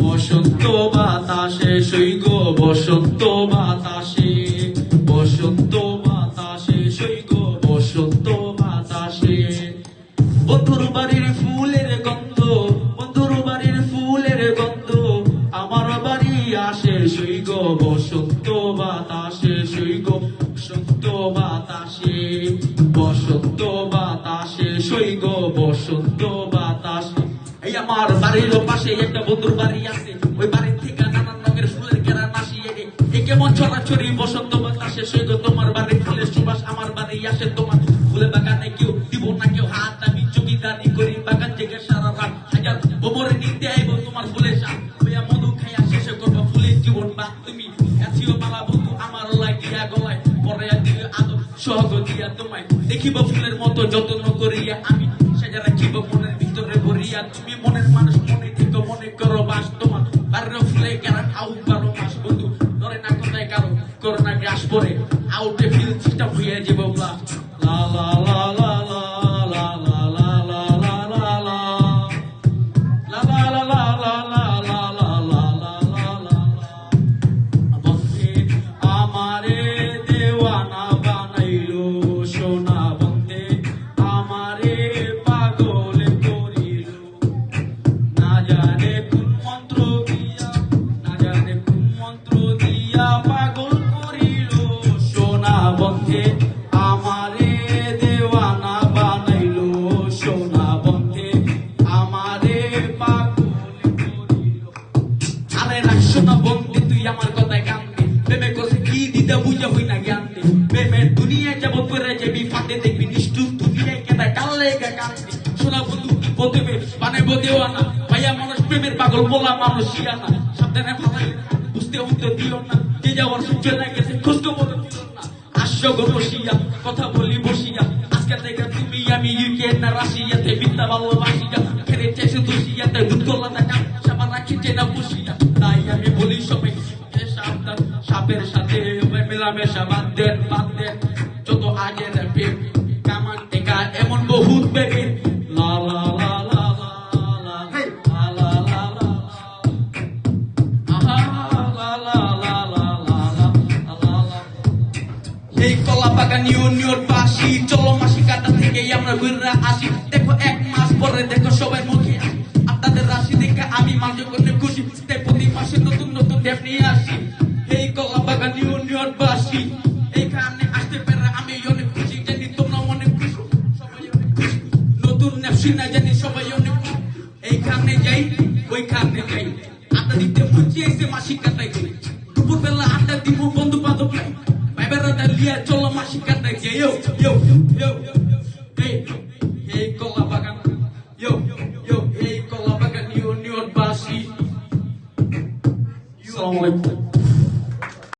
বসন্ত বাতাসে সৈগ বসন্ত বাতাসে। বসন্ত বাতাসে সৈগ বসন্ত বাতাসে। বন্ধুর বাড়ির ফুলের বাতাসে সৈগ বসন্ত বাতাসে বসন্ত বাতাসে সৈগ বসন্ত বাতাসে। এই আমার বাড়ির পাশে একটা বন্ধুর বাড়ি আছে, ওই বাড়ির থেকে নানান রঙের ফুলের কেরান আসি এনে এ কেমন ছড়াছড়ি, বসন্ত বাতাসে সৈগ তোমার বাড়ির ফুলের সুবাস আমার বাড়ি আসে। তোমার ফুলে বাগানে কেউ দিব না, কেউ হাত, আমি চকিদারি করি, বাগান থেকে সারা রাত হাজার গোবরে নিতে আইব তোমার ফুলের হইয়া মধু খাইয়া শেষে করবা ফুলের জীবন বা তুমি। বন্ধু আমার লাগিয়া গলায় পরাইয়া দিলে আদর সহগ দিয়া তোমায়। দেখিব ফুলের মতো যত্ন করিয়া আমি সেজা রাখিব মনের ভিতরে ভরিয়া। তুমি মনের মানুষ, মনে থেকে মনে করো বাস তোমার। বাড়ির ফুলে কারণ আউট বারো মাস, বন্ধু। ধরে না কোথায় কারও করোনা গ্রাস পরে। আউটে ফিল সিস্টেম হইয়া যাব আরে রাখছো না বন্ধে, তুই আমার কথায় কান্দে প্রেমে কোসে কি দিতে বুঝে হই না জ্ঞানতে। প্রেমের দুনিয়ায় যাব করে যাবি ফাটে দেখবি, নিষ্ঠুর দুনিয়ায় কেদা কালে কান্দে শোনা বন্ধু প্রথমে মানে বদেও না ভাইয়া মানুষ, প্রেমের পাগল, বলা মানুষ শিয়ানা সাবধানে ভালাই বুঝতে উঠতে দিও না। যে যাওয়ার সূর্য গেছে খোঁজ খবর দিও না। গো বসিয়া কথা বলি বসিয়া। আজকে থেকে তুমি আমি ইউক্রেন না, রাশিয়াতে বিদ্যা ভালোবাসিয়া সাথে মেলামেশা বাদ দেন বাদ দেন যত আগে র্যাপিং কামান টেকা এমন বহুত বেগে এই কলা বাগান ইউনিয়ন বাসি চলো মাসি কাটা থেকে আমরা ঘুরে আসি। দেখো এক মাস পরে দেখো সবাই মুখে আপনাদের রাশি দেখে আমি মাঝে করলে খুশি। তাই প্রতি মাসে নতুন নতুন ডেপ নিয়ে আসি। বাগালি বন্ধু বান্ধব লিয়া চলো মাসিক কাটাই যে এই কলা বাগান ইউ এই কলা বাগান ইউনিয়ন বাসী আসসালামু